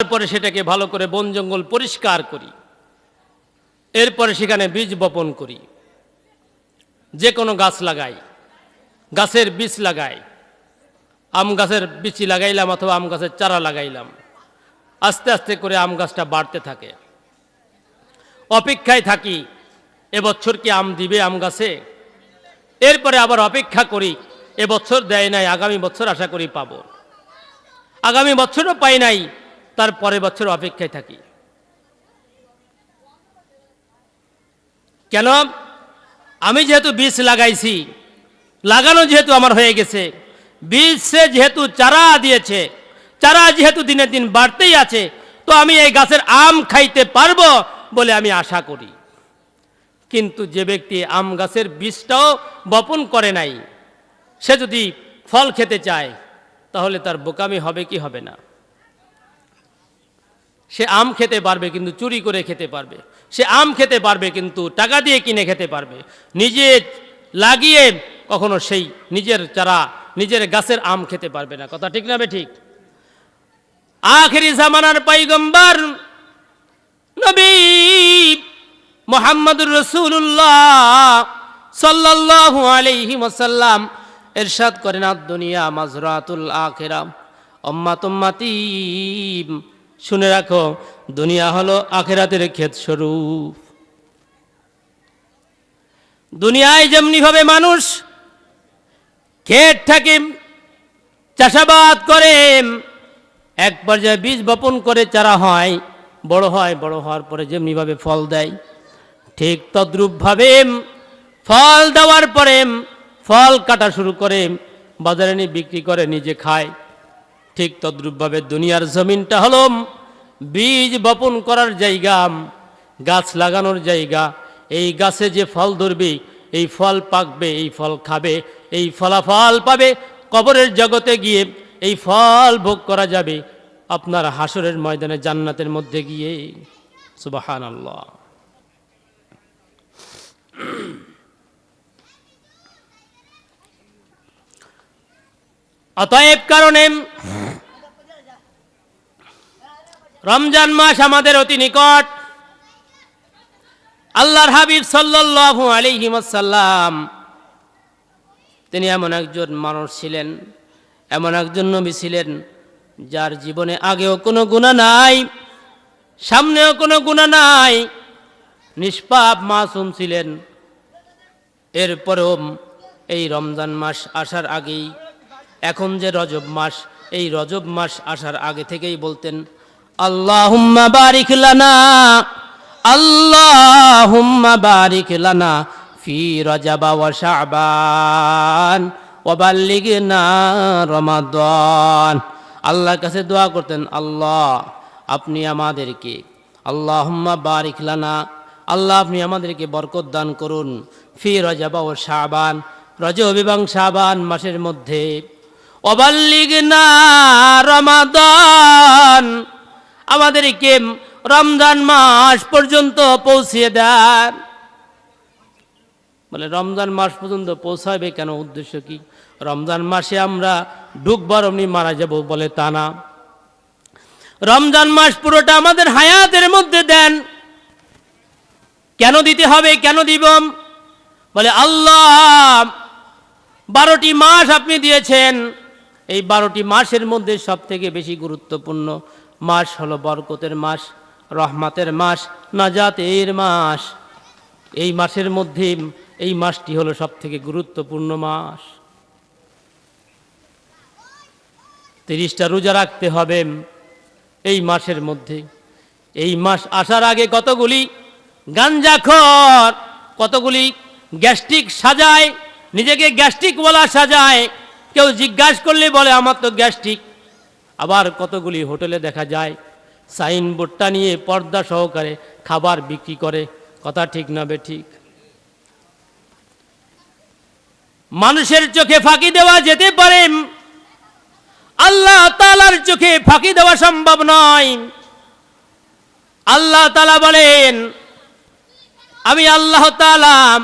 তারপরে সেটাকে ভালো করে বন জঙ্গল পরিষ্কার করি। এরপরে সেখানে বীজ বপন করি। যে কোনো গাছ লাগাই, গাছের বীজ লাগাই, আম গাছের বিচি লাগাইলাম অথবা আম গাছের চারা লাগাইলাম, আস্তে আস্তে করে আম গাছটা বাড়তে থাকে। অপেক্ষায় থাকি, এবছর কি আম দিবে আম গাছে? এরপরে আবার অপেক্ষা করি, এবছর দেয় নাই, আগামী বছর আশা করি পাবো। আগামী বছরও পাই নাই তার পরের বছর অপেক্ষায় থাকি। কেন? আমি যেহেতু বীজ লাগাইছি, লাগানো যেহেতু আমার হয়ে গেছে, বীজ সে যেহেতু চারা দিয়েছে, চারা যেহেতু দিনে দিন বাড়তেই আছে, তো আমি এই গাছের আম খাইতে পারব বলে আমি আশা করি। কিন্তু যে ব্যক্তি আম গাছের বীজটাও বপন করে নাই, সে যদি ফল খেতে চায়, তাহলে তার বোকামি হবে কি হবে না? সে আম খেতে পারবে, কিন্তু চুরি করে খেতে পারবে। সে আম খেতে পারবে, কিন্তু টাকা দিয়ে কিনে খেতে পারবে। নিজে লাগিয়ে কখনো সেই নিজের চারা, নিজের গাছের আম খেতে পারবে না। কথা ঠিক না ঠিক? আখেরি জামানার পাইগম্বর নবী মোহাম্মদুর রসুল্লাহ সাল্লাল্লাহু আলাইহি ওয়াসাল্লাম এরশাদ করেন দুনিয়া মাজরাতুল আখিরা উম্মাত উম্মাতি শুনে রাখো, দুনিয়া হলো আখেরাতের ক্ষেত স্বরূপ দুনিয়ায় যেমনি ভাবে মানুষ, ক্ষেত থাকে, চাষাবাদ করে, এক পর্যায়ে বীজ বপন করে চারা হয়, বড় হয়, বড় হওয়ার পরে যেমনিভাবে ফল দেয়, ঠিক তদ্রূপভাবে ফল দেওয়ার পরে ফল কাটা শুরু করে, বাজারে নিয়ে বিক্রি করে, নিজে খায়। ঠিক তদ্রূপভাবে দুনিয়ার জমিনটা হলো বীজ বপন করার জায়গা, গাছ লাগানোর জায়গা। এই গাছে যে ফল ধরবে, এই ফল পাকবে, এই ফল খাবে, এই ফলাফল পাবে, কবরের জগতে গিয়ে এই ফল ভোগ করা যাবে আপনার হাসরের ময়দানে, জান্নাতের মধ্যে গিয়ে। সুবাহান আল্লাহ অতএব কারণে রমজান মাস আমাদের অতি নিকট। আল্লাহর হাবিব সাল্লাল্লাহু আলাইহি ওয়াসাল্লাম, তিনি এমন একজন মানুষ ছিলেন, এমন একজন নবী ছিলেন, যার জীবনে আগেও কোনো গুণা নাই, সামনেও কোনো গুণা নাই, নিষ্পাপ মাসুম ছিলেন। এরপরেও এই রমজান মাস আসার আগেই, এখন যে রজব মাস, এই রজব মাস আসার আগে থেকেই বলতেন আল্লাহুম্মা বারিক লানা, আল্লাহুম্মা বারিক লানা ফি রজাবা ওয়া শাবান, ওয়া বাল্লিগনা রমাদান। আল্লাহর কাছে দোয়া করতেন, আল্লাহ, আপনি আমাদেরকে আল্লাহুম্মা বারিক লানা, আল্লাহ, আপনি আমাদেরকে বরকত দান করুন ফি রজাবা ও শাবান, রজব এবং শাবান মাসের মধ্যে। অবাল্লিগনা রমাদান আমাদেরকে রমজান মাস পর্যন্ত পৌঁছিয়ে দেন। বলে, রমজান মাস পর্যন্ত পৌঁছাবে কেন? উদ্দেশ্য কি? রমজান মাসে আমরা ডুববার অমনি মারা যাব বলে তা না। রমজান মাস পুরোটা আমাদের হায়াতের মধ্যে দেন। কেন দিতে হবে? কেন দিব? বলে, আল্লাহ, বারোটি মাস আপনি দিয়েছেন। এই বারোটি মাসের মধ্যে সব থেকে বেশি গুরুত্বপূর্ণ মাস হলো বরকতের মাস, রহমাতের মাস, নাজাতের মাস। এই মাসের মধ্যে এই মাসটি হলো সব থেকে গুরুত্বপূর্ণ মাস। তিরিশটা রোজা রাখতে হবে এই মাসের মধ্যে। এই মাস আসার আগে কতগুলি গাঞ্জাখর কতগুলি গ্যাস্ট্রিক সাজায়, নিজেকে গ্যাস্ট্রিক বলা সাজায়। কেউ জিজ্ঞাসা করলে বলে, আমার তো গ্যাস্ট্রিক আবার কতগুলি হোটেলে দেখা যায়। সাইনবোর্ডটা নিয়ে পর্দা সহকারে খাবার বিক্রি করে। কথা ঠিক না ঠিক। মানুষের চোখে ফাঁকি দেওয়া যেতে পারে। আল্লাহ তালার চোখে ফাঁকি দেওয়া সম্ভব নয়। আল্লাহ তালা বলেন, আমি আল্লাহ তালা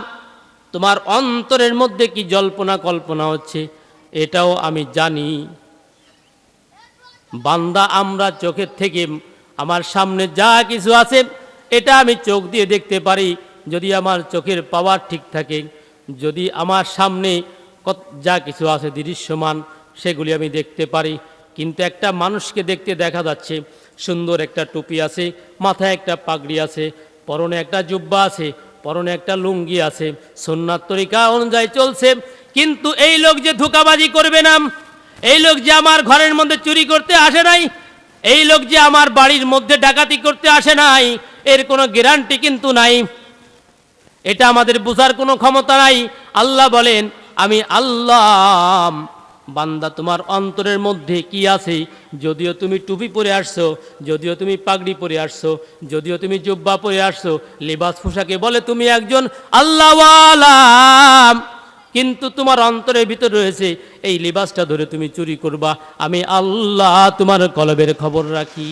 তোমার অন্তরের মধ্যে কি জল্পনা কল্পনা হচ্ছে? এটাও আমি জানি। বান্দা, আমরা চোখের থেকে আমার সামনে যা কিছু আছে, এটা আমি চোখ দিয়ে দেখতে পারি, যদি আমার চোখের পাওয়ার ঠিক থাকে, যদি আমার সামনে যা কিছু আছে দৃশ্যমান, সেগুলি আমি দেখতে পারি। কিন্তু একটা মানুষকে দেখতে দেখা যাচ্ছে, সুন্দর একটা টুপি আছে, মাথায় একটা পাগড়ি আছে, পরনে একটা জুব্বা আছে, পরনে একটা লুঙ্গি আছে সন্ন্যার তরিকা অনুযায়ী চলছে, কিন্তু এই লোক যে ধোকাবাজি করবে না এই লোক যে আমার ঘরের মধ্যে চুরি করতে আসে নাই, এই লোক যে আমার বাড়ির মধ্যে ডাকাতি করতে আসে নাই, এর কোনো গ্যারান্টি কিন্তু নাই। এটা আমাদের বোঝার কোনো ক্ষমতা নাই। আল্লাহ বলেন, আমি আল্লাহ বান্দা, তোমার অন্তরের মধ্যে কি আছে? যদিও তুমি টুপি পরে আসছো, যদিও তুমি পাগড়ি পরে আসছো, যদিও তুমি জুব্বা পরে আসছো, লিবাস পোশাকে বলে তুমি একজন আল্লাহওয়ালা। কিন্তু তোমার অন্তরের ভিতর রয়েছে, এই লিবাসটা ধরে তুমি চুরি করবা। আমি আল্লাহ তোমার কলবের খবর রাখি।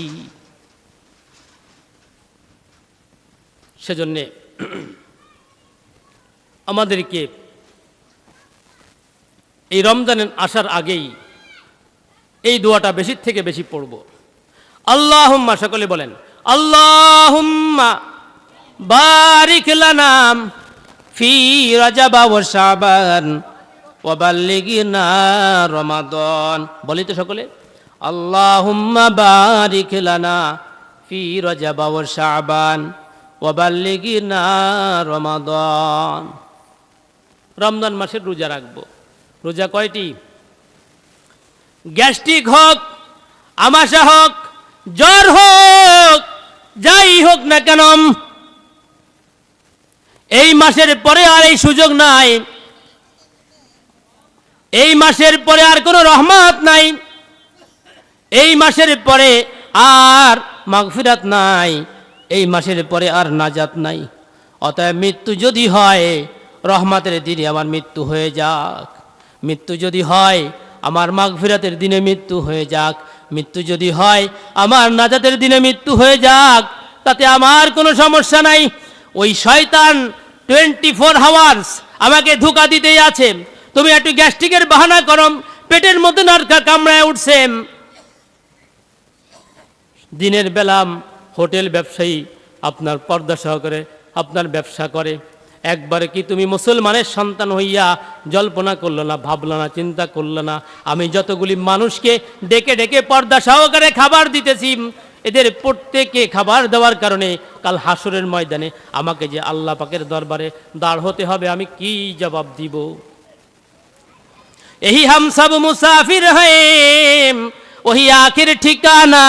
সেজন্যে আমাদেরকে এই রমজানের আসার আগেই এই দোয়াটা বেশির থেকে বেশি পড়ব। আল্লাহুম্মা সকলে বলেন, আল্লাহুম্মা বারিক লানাম ওয়া শাবান ওয়া বাল্লিগনা রমাদান। বলি তো সকলে, আল্লাহুম্মা বারিক লানা ফি রাজাবা ওয়া শাবান ওয়া বাল্লিগনা রমাদান। রমজান মাসের রোজা রাখব। রোজা কয়টি? গ্যাস্ট্রিক হোক, আমাশা হোক, জ্বর হোক, যাই হোক না কেন এই মাসের পরে আর এই সুযোগ নাই। এই মাসের পরে আর কোনো রহমত নাই। এই মাসের পরে আর মাগফিরাত নাই। এই মাসের পরে আর নাজাত নাই। অতএব মৃত্যু যদি হয়, রহমাতের দিনে আমার মৃত্যু হয়ে যাক। মৃত্যু যদি হয়, আমার মাগফিরাতের দিনে মৃত্যু হয়ে যাক। মৃত্যু যদি হয়, আমার নাজাতের দিনে মৃত্যু হয়ে যাক। তাতে আমার কোনো সমস্যা নাই। ওই শয়তান টোয়েন্টি ফোর হাওয়ার্স আমাকে ধোকা দিতেই আছে। তুমি একটু গ্যাস্ট্রিকের বাহানা করো পেটের মধ্যে নরকা কামড়ায় উঠছে দিনের বেলাম হোটেল ব্যবসায়ী আপনার পর্দা সহকারে আপনার ব্যবসা করে। একবারে কি তুমি মুসলমানের সন্তান হইয়া জল্পনা করল না, ভাবলো না, চিন্তা করল না? আমি যতগুলি মানুষকে ডেকে ডেকে পর্দা সহকারে খাবার দিতেছি এদের প্রত্যেকে খাবার দেওয়ার কারণে কাল হাসুরের ময়দানে আমাকে যে আল্লাহ পাকের দরবারে দাঁড় হতে হবে, আমি কি জবাব দিব? এই হাম সব মুসাফির হেম, ওহি আখির ঠিকানা।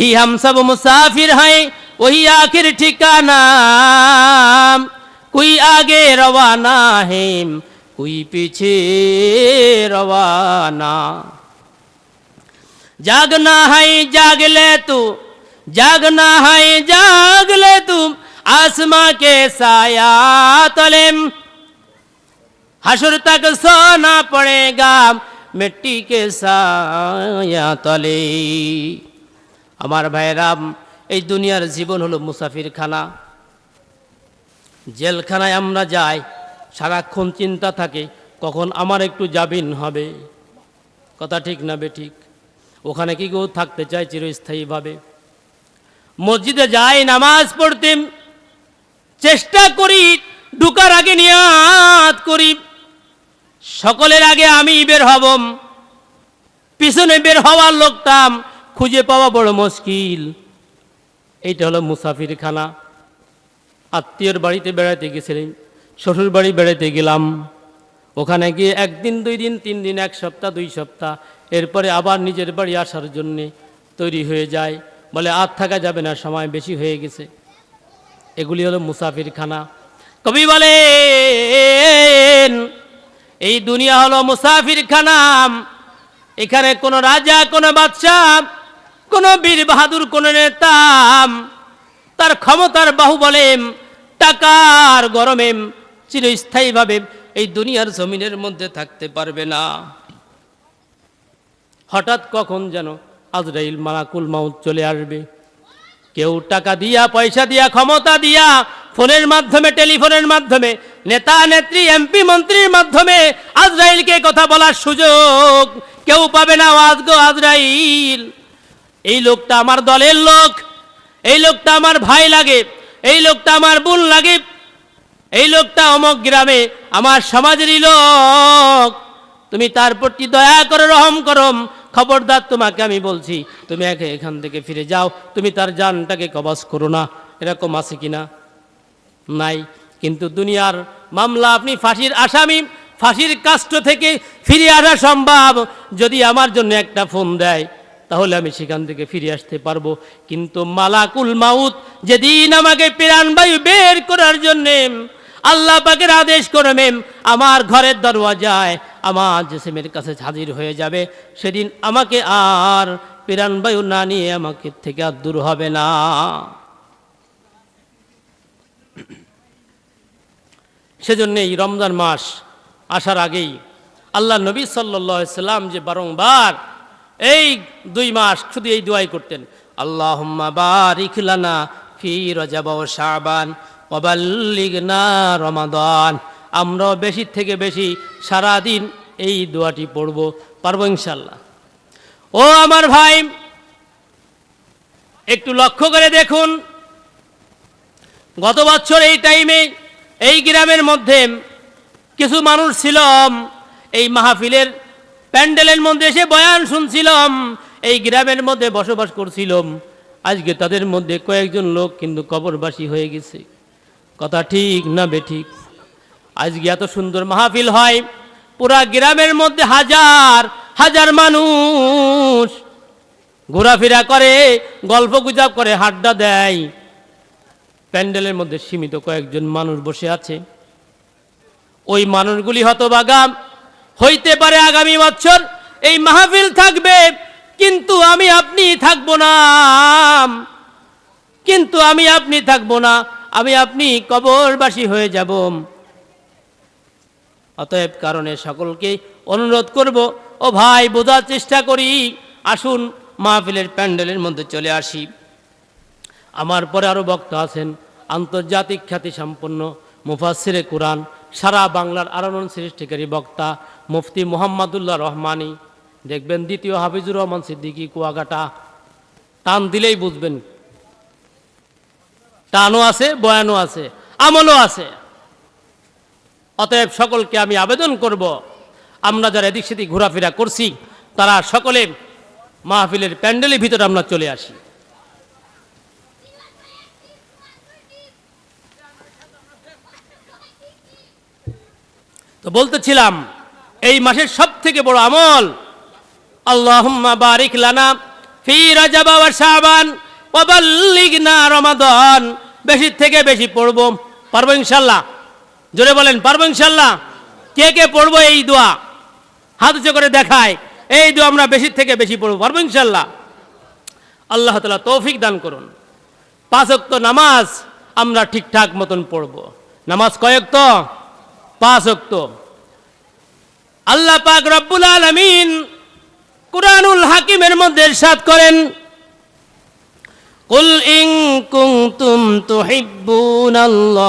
এই হাম সব মুসাফির হয়ে ওহি আখির ঠিকানা। কুই আগে রওয়ানা হেম, কুই পিছে রওয়ানা। जागना है जाग ले तू जागना है जाग ले तू आसमां के साया तले हशर तक सोना पड़ेगा मिट्टी के साया तले আমার ভাইরাম এই দুনিয়ার জীবন হলো মুসাফির খানা জেলখানায় আমরা যাই সারাক্ষণ চিন্তা থাকে কখন আমার একটু জামিন হবে কথা ঠিক না বে ঠিক ওখানে কি কেউ থাকতে চায় চিরস্থায়ীভাবে। মসজিদে যাই, নামাজ পড়তে, চেষ্টা করি, ঢুকার আগে নিয়াত করি। সকলের আগে আমি বের হব। পিছনে বের হওয়ার লোকটা খুঁজে পাওয়া বড় মুশকিল। এইটা হলো মুসাফির খানা আত্মীয়র বাড়িতে বেড়াতে গেছিলাম শ্বশুর বাড়ি বেড়াতে গেলাম। ওখানে গিয়ে একদিন, দুই দিন, তিন দিন, এক সপ্তাহ, দুই সপ্তাহ এরপরে আবার নিজের বাড়ি আসার জন্যে তৈরি হয়ে যায়। বলে, আর থাকা যাবে না, সময় বেশি হয়ে গেছে। এগুলি হলো মুসাফির খানা কবি বলেন, এই দুনিয়া হলো মুসাফির খানাম এখানে কোনো রাজা, কোনো বাদশাহ, কোনো বীর বাহাদুর, কোনো নেতাম তার ক্ষমতার বাহু বলেন টাকার গরমে চিরস্থায়ীভাবে এই দুনিয়ার জমিনের মধ্যে থাকতে পারবে না। হঠাৎ কখন যেন আজরাইল মালাকুল মাউত চলে আসবে। কেউ টাকা দিয়া, পয়সা দিয়া, ক্ষমতা দিয়া, ফোনের মাধ্যমে, টেলিফোনের মাধ্যমে, নেতা, নেত্রী, এমপি, মন্ত্রীর মাধ্যমে আজরাইলকে কথা বলার সুযোগ কেউ পাবে না। আজ গো আজরাইল, এই লোকটা আমার দলের লোক, এই লোকটা আমার ভাই লাগে, এই লোকটা আমার বোন লাগে, এই লোকটা অমক গ্রামে আমার সমাজেরই লোক। তুমি তার প্রতি দয়া করো, রহম করম খবরদার তোমাকে আমি বলছি, তুমি একে এখান থেকে ফিরে যাও, তুমি তার জানটাকে কবাস করো না, এরকম আছে কি না নাই। কিন্তু দুনিয়ার মামলা, আপনি ফাঁসির আসামি, ফাঁসির কাষ্ট থেকে ফিরে আসা সম্ভব। যদি আমার জন্য একটা ফোন দেয়, তাহলে আমি সেখান থেকে ফিরে আসতে পারব। কিন্তু মালাকুল মাউত যেদিন আমাকে প্রাণবায়ু বের করার জন্যে আল্লাহ পাকের আদেশ করবেন আমার ঘরের দরওয়াজায় আমার জেসেমের কাছে হাজির হয়ে যাবে। সেদিন আমাকে আর প্রাণবায়ু না নিয়ে আমাকে থেকে আর দূর হবে না। সেজন্য এই রমজান মাস আসার আগেই আল্লাহ নবী সাল্লাম যে বারংবার এই দুই মাস শুধু এই দোয়াই করতেন আল্লাহ বারিক লানা ফি রজাব ও শাবান ওবাল্লিগনা রমাদান। আমরাও বেশি থেকে বেশি সারাদিন এই দোয়াটি পড়ব, পারব ইনশাল্লাহ ও আমার ভাই, একটু লক্ষ্য করে দেখুন, গত বছর এই টাইমে এই গ্রামের মধ্যে কিছু মানুষ ছিলাম, এই মাহফিলের প্যান্ডেলের মধ্যে এসে বয়ান শুনছিলাম, এই গ্রামের মধ্যে বসবাস করছিলাম। আজকে তাদের মধ্যে কয়েকজন লোক কিন্তু কবরবাসী হয়ে গেছে। কথা ঠিক না বেঠিক? আজকে এত সুন্দর মাহফিল হয়, পুরা গ্রামের মধ্যে হাজার হাজার মানুষ ঘোরাফেরা করে, গল্প গুজব করে, হাড্ডা দেয়। প্যান্ডেলের মধ্যে সীমিত কয়েকজন মানুষ বসে আছে। ওই মানুষগুলি হতবাগা। হইতে পারে আগামী বছর এই মাহফিল থাকবে, কিন্তু আমি আপনি থাকব না। কিন্তু আমি আপনি থাকব না। আমি আপনি কবরবাসী হয়ে যাব। অতএব কারণে সকলকে অনুরোধ করব, ও ভাই, বোঝার চেষ্টা করি। আসুন মাহফিলের প্যান্ডেলের মধ্যে চলে আসি। আমার পরে আরও বক্তা আছেন, আন্তর্জাতিক খ্যাতি সম্পন্ন মুফাসিরে কোরআন, সারা বাংলার আরনন সৃষ্টিকারী বক্তা মুফতি মোহাম্মদুল্লাহ রহমানি। দেখবেন দ্বিতীয় হাফিজুর রহমান সিদ্দিকী কুয়াকাটা, টান দিলেই বুঝবেন টানও আছে, বয়ানও আছে, আমলও আছে। অতএব সকলকে আমি আবেদন করব, আমরা যারা এদিক সেদিক ঘোরাফেরা করছি, তারা সকলে মাহফিলের প্যান্ডেলের ভিতরে আমরা চলে আসি। তো বলতেছিলাম, এই মাসের সব থেকে বড় আমল, আল্লাহুম্মা বারিক লানা ফি রাজাবা শাবান ওয়া বাল্লিগনা রমাদান। বেশি থেকে বেশি পড়ব। পারব ইনশাল্লাহ। জোরে বলেন, পারব ইনশাল্লাহ? কে কে পড়ব এই দোয়া? হাত উঁচু করে দেখায়। এই দোয়া আমরা বেশি থেকে বেশি পড়ব। পারব ইনশাল্লাহ? আল্লাহ তালা তৌফিক দান করুন। পাঁচ অক্ত নামাজ আমরা ঠিকঠাক মতন পড়ব। নামাজ কয়েক তো পাঁচ অক্ত আল্লাহ পাক রব্বুল আলমিন কুরআনুল হাকিমের মধ্যে ইরশাদ করেন কুল ইন কুনতুম তুহিব্বুনাল্লাহ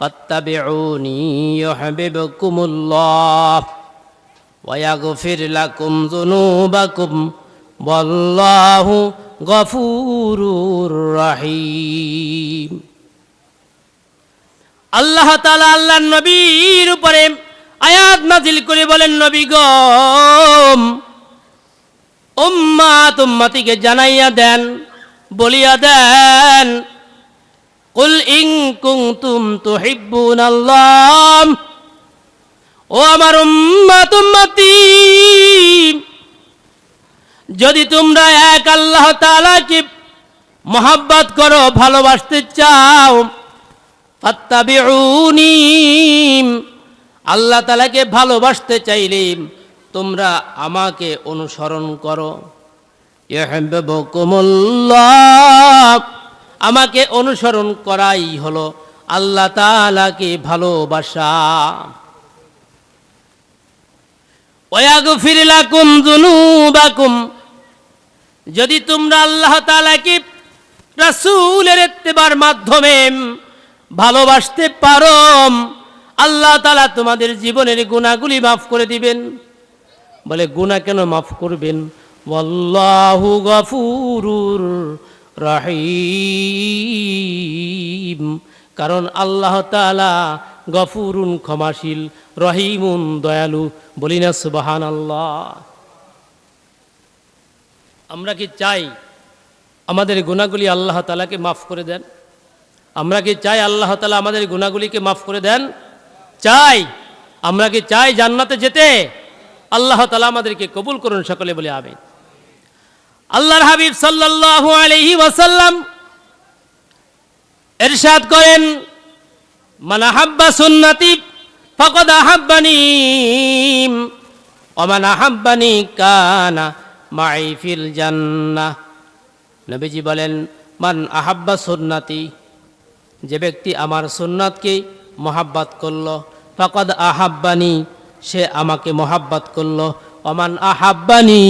ফাত্তাবিউনি ইউহিব্বুকুমুল্লাহ ويغفر لكم ذنوبكم والله غفور رحيم আল্লাহ তালা আল্লাহ নবীর উপরে আয়াত নাজিল করে বলেন নবী গম উম্মাত উম্মাতিকে জানাইয়া দেন, বলিয়া দেন, কুল ইং কুনতুম তুহিব্বুনাল্লাহ ও আমার উম্মাত উম্মতি, যদি তোমরা এক আল্লাহ তাআলাকে মহাব্বত করো, ভালোবাসতে চাও, ফাত্তাবিউনি আল্লাহ তাআলাকে ভালোবাসতে চাইলে তোমরা আমাকে অনুসরণ করো। আমাকে অনুসরণ করাই হলো আল্লাহ তাআলাকে ভালোবাসা। যদি তোমরা আল্লাহ তাআলাকে রাসূলের ইত্তেবার মাধ্যমে ভালোবাসতে পারো, আল্লাহ তালা তোমাদের জীবনের গুণাগুলি মাফ করে দিবেন। বলে গুণা কেন মাফ করবেন? ওয়াল্লাহু গফুরুর রহিম। কারণ আল্লাহ তাআলা গফুরুন, ক্ষমাশীল, রহিমুন, দয়ালু। বলি না সুবাহান আল্লাহ আমরা কি চাই আমাদের গুণাগুলি আল্লাহ তালাকে মাফ করে দেন? আমরা কি চাই আল্লাহ তালা আমাদের গুণাগুলিকে মাফ করে দেন? চাই। আমরা কি চাই জান্নাতে যেতে? আল্লাহ তালা আমাদেরকে কবুল করুন সকলে বলে আমি আল্লাহর হাবিব সাল্লাল্লাহু আলাইহি ওয়াসাল্লাম এরশাদ করেন, মান আহাব্বা সুন্নতি ফাকাদ আহাব্বানি ওমান আহাব্বানি কানা মাই ফিল জান্নাহ নবীজি বলেন, মান আহাব্বা সুন্নাতি, যে ব্যক্তি আমার সুন্নাতকে মহাব্বাত করল, ফাকাদ আহাব্বানি সে আমাকে মহাব্বাত করল। অমান আহাব্বানি,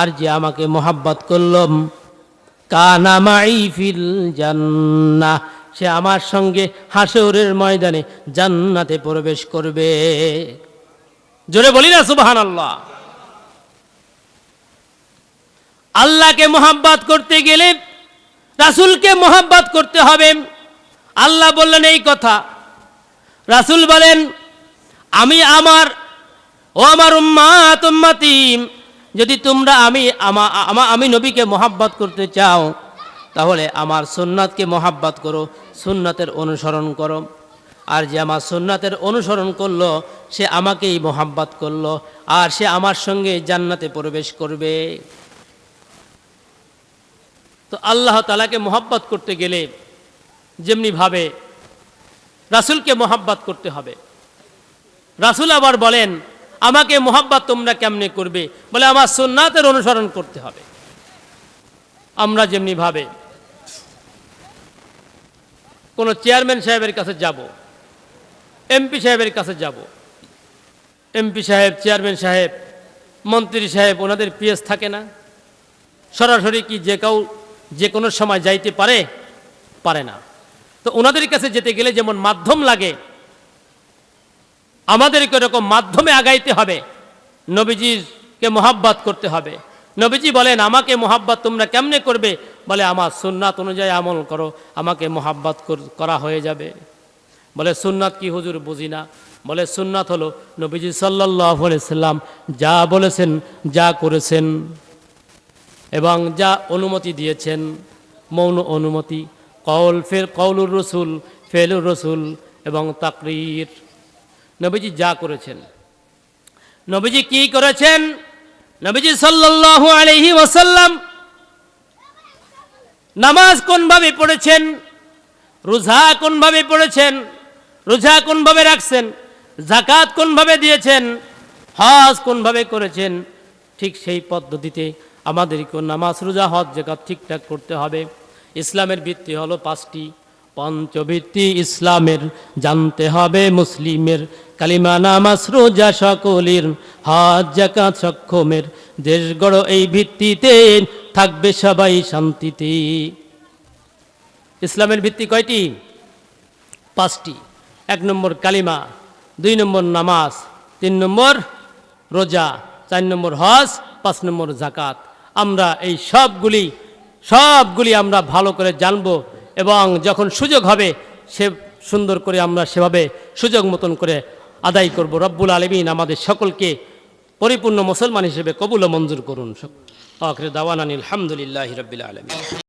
আর যে আমাকে মহাব্বাত করল কানামাই ফিল জান্নাহ, সে আমার সঙ্গে হাসরের ময়দানে জান্নাতে প্রবেশ করবে। জোরে বলি না সুবহান আল্লাহ আল্লাহকে মোহাব্বাত করতে গেলে রাসুলকে মোহাব্বাত করতে হবে। আল্লাহ বললেন এই কথা। রাসুল বলেন আমি আমার, ও আমার উম্মাত, উম্মাতিম, যদি তোমরা আমি আমা- আমা- আমি নবীকে মোহাব্বত করতে চাও, তাহলে আমার সুন্নাতকে মোহাব্বত করো, সুন্নাতের অনুসরণ করো। আর যে আমার সুন্নাতের অনুসরণ করল, সে আমাকেই মোহাব্বত করল, আর সে আমার সঙ্গে জান্নাতে প্রবেশ করবে। তো আল্লাহ তালাকে মোহাব্বত করতে গেলে যেমনিভাবে রাসুলকে মোহাব্বত করতে হবে। রাসুল আবার বলেন, আমাকে মোহাব্বত তোমরা কেমনে করবে? বলে, আমার সুন্নাতের অনুসরণ করতে হবে। আমরা যেমনিভাবে কোনো চেয়ারম্যান সাহেবের কাছে যাব, এমপি সাহেবের কাছে যাব, এমপি সাহেব, চেয়ারম্যান সাহেব, মন্ত্রী সাহেব, ওনাদের পিএস থাকে না। সরাসরি কি যে কেউ, যে কোনো সময় যাইতে পারে? পারে না। তো ওনাদের কাছে যেতে গেলে যেমন মাধ্যম লাগে আমাদেরকে এরকম মাধ্যমে আগাইতে হবে। নবীজিকে মোহাব্বত করতে হবে। নবীজি বলেন, আমাকে মোহাব্বত তোমরা কেমনে করবে? বলে, আমার সুন্নাত অনুযায়ী আমল করো, আমাকে মোহাব্বত কর- হয়ে যাবে। বলে, সুন্নাত কি হুজুর? বুঝি না। বলে, সুন্নাত হলো নবীজি সাল্লাহ সাল্লাম যা বলেছেন, যা করেছেন এবং যা অনুমতি দিয়েছেন। মৌন অনুমতি কৌল ফের কৌলুর রসুল, ফেলুর রসুল এবং তাকরির। নবীজি যা করেছেন। নবীজি কি করেছেন? নবীজি সাল্লাল্লাহু আলাইহি ওয়াসাল্লাম নামাজ কোনভাবে পড়েছেন? রোজা কোনভাবে পড়েছেন? রোজা কোনভাবে রাখছেন? জাকাত কোনভাবে দিয়েছেন? হজ কোনভাবে করেছেন? ঠিক সেই পদ্ধতিতে আমাদেরকে নামাজ, রোজা, হজ জাকাত ঠিকঠাক করতে হবে। ইসলামের ভিত্তি হলো পাঁচটি পঞ্চভিত্তি ইসলামের জানতে হবে মুসলিমের কালিমা নামাজ রোজা সকলের হজ জাকাত সক্ষমের দেশ গড় এই ভিত্তিতে থাকবে সবাই শান্তিতে। ইসলামের ভিত্তি কয়টি? পাঁচটি। এক নম্বর কালিমা, দুই নম্বর নামাজ, তিন নম্বর রোজা, চার নম্বর হজ, পাঁচ নম্বর জাকাত। আমরা এই সবগুলি সবগুলি আমরা ভালো করে জানব এবং যখন সুযোগ হবে, সে সুন্দর করে আমরা সেভাবে সুযোগ মতন করে আদায় করব। রব্বুল আলমিন আমাদের সকলকে পরিপূর্ণ মুসলমান হিসেবে কবুল মঞ্জুর করুন। আখরে দাওয়ান আলহামদুলিল্লাহ রবিল আলমী